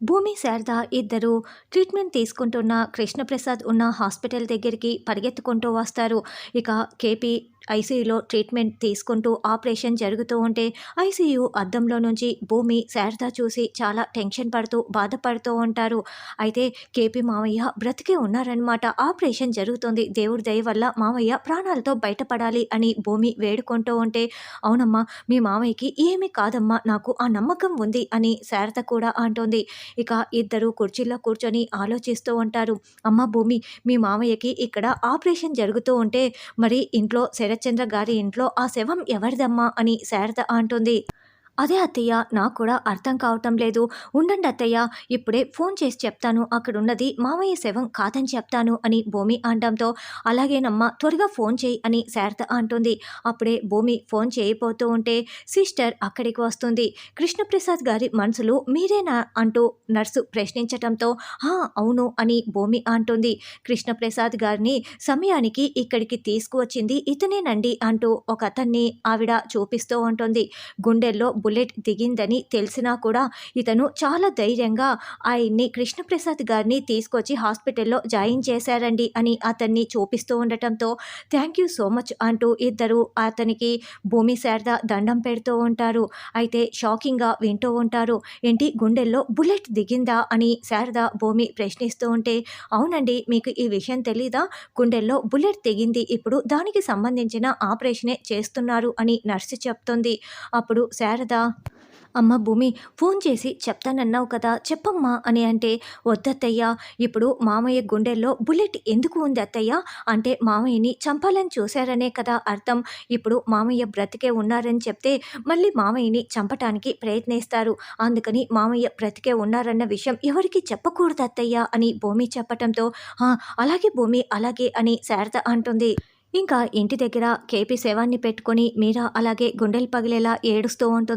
భూమి శారద ఇద్దరు ట్రీట్మెంట్ తీసుకుంటున్న కృష్ణప్రసాద్ ఉన్న హాస్పిటల్ దగ్గరికి పరిగెత్తుకుంటూ వస్తారు. ఇక కేపీ ఐసీయూలో ట్రీట్మెంట్ తీసుకుంటూ ఆపరేషన్ జరుగుతూ ఉంటే ఐసీయూ అద్దంలో నుంచి భూమి శారద చూసి చాలా టెన్షన్ పడుతూ బాధపడుతూ ఉంటారు. అయితే కేపీ మామయ్య బ్రతికే ఉన్నారనమాట ఆపరేషన్ జరుగుతుంది. దేవుడి దయ వల్ల మామయ్య ప్రాణాలతో బయటపడాలి అని భూమి వేడుకుంటూ ఉంటే అవునమ్మా మీ మామయ్యకి ఏమీ కాదమ్మా నాకు ఆ నమ్మకం ఉంది అని శారద కూడా అంటోంది. ఇక ఇద్దరు కుర్చీలో కూర్చొని ఆలోచిస్తూ ఉంటారు. అమ్మ భూమి మీ మామయ్యకి ఇక్కడ ఆపరేషన్ జరుగుతూ ఉంటే మరి ఇంట్లో శరత్చంద్ర గారి ఇంట్లో ఆ శవం ఎవరిదమ్మా అని శారద అంటుంది. అదే అత్తయ్య నాకు కూడా అర్థం కావటం లేదు. ఉండండి అత్తయ్య ఇప్పుడే ఫోన్ చేసి చెప్తాను. అక్కడున్నది మామయ్య శవం కాదని చెప్తాను అని భూమి అనడంతో అలాగేనమ్మా త్వరగా ఫోన్ చేయి అని శారద అంటుంది. అప్పుడే భూమి ఫోన్ చేయబోతూ ఉంటే సిస్టర్ అక్కడికి వస్తుంది. కృష్ణప్రసాద్ గారి మనసులు మీరేనా అంటూ నర్సు ప్రశ్నించటంతో హా అవును అని భూమి అంటుంది. కృష్ణప్రసాద్ గారిని సమయానికి ఇక్కడికి తీసుకువచ్చింది ఇతనేనండి అంటూ ఒక అతన్ని ఆవిడ చూపిస్తూ ఉంటుంది. గుండెల్లో బుల్లెట్ దిగిందని తెలిసినా కూడా ఇతను చాలా ధైర్యంగా ఆయన్ని కృష్ణప్రసాద్ గారిని తీసుకొచ్చి హాస్పిటల్లో జాయిన్ చేశారండి అని అతన్ని చూపిస్తూ ఉండటంతో థ్యాంక్ యూ సో మచ్ అంటూ ఇద్దరు అతనికి భూమి శారద దండం పెడుతూ ఉంటారు. అయితే షాకింగ్గా వింటూ ఉంటారు. ఏంటి గుండెల్లో బుల్లెట్ దిగిందా అని శారద భూమి ప్రశ్నిస్తూ ఉంటే అవునండి మీకు ఈ విషయం తెలీదా? గుండెల్లో బుల్లెట్ తెగింది ఇప్పుడు దానికి సంబంధించిన ఆపరేషనే చేస్తున్నారు అని నర్సు చెప్తుంది. అప్పుడు శారద అమ్మ భూమి ఫోన్ చేసి చెప్తానన్నావు కదా చెప్పమ్మా అని అంటే వద్దత్తయ్య ఇప్పుడు మామయ్య గుండెల్లో బుల్లెట్ ఎందుకు ఉంది అత్తయ్య? అంటే మామయ్యని చంపాలని చూశారనే కదా అర్థం. ఇప్పుడు మామయ్య బ్రతికే ఉన్నారని చెప్తే మళ్ళీ మామయ్యని చంపటానికి ప్రయత్నిస్తారు. అందుకని మామయ్య బ్రతికే ఉన్నారన్న విషయం ఎవరికి చెప్పకూడదు అత్తయ్య అని భూమి చెప్పటంతో అలాగే భూమి అలాగే అని శారద అంటుంది. ఇంకా ఇంటి దగ్గర కేపీ శవాన్ని పెట్టుకొని మీరా అలాగే గుండెలు పగిలేలా ఏడుస్తూ ఉంటుంది.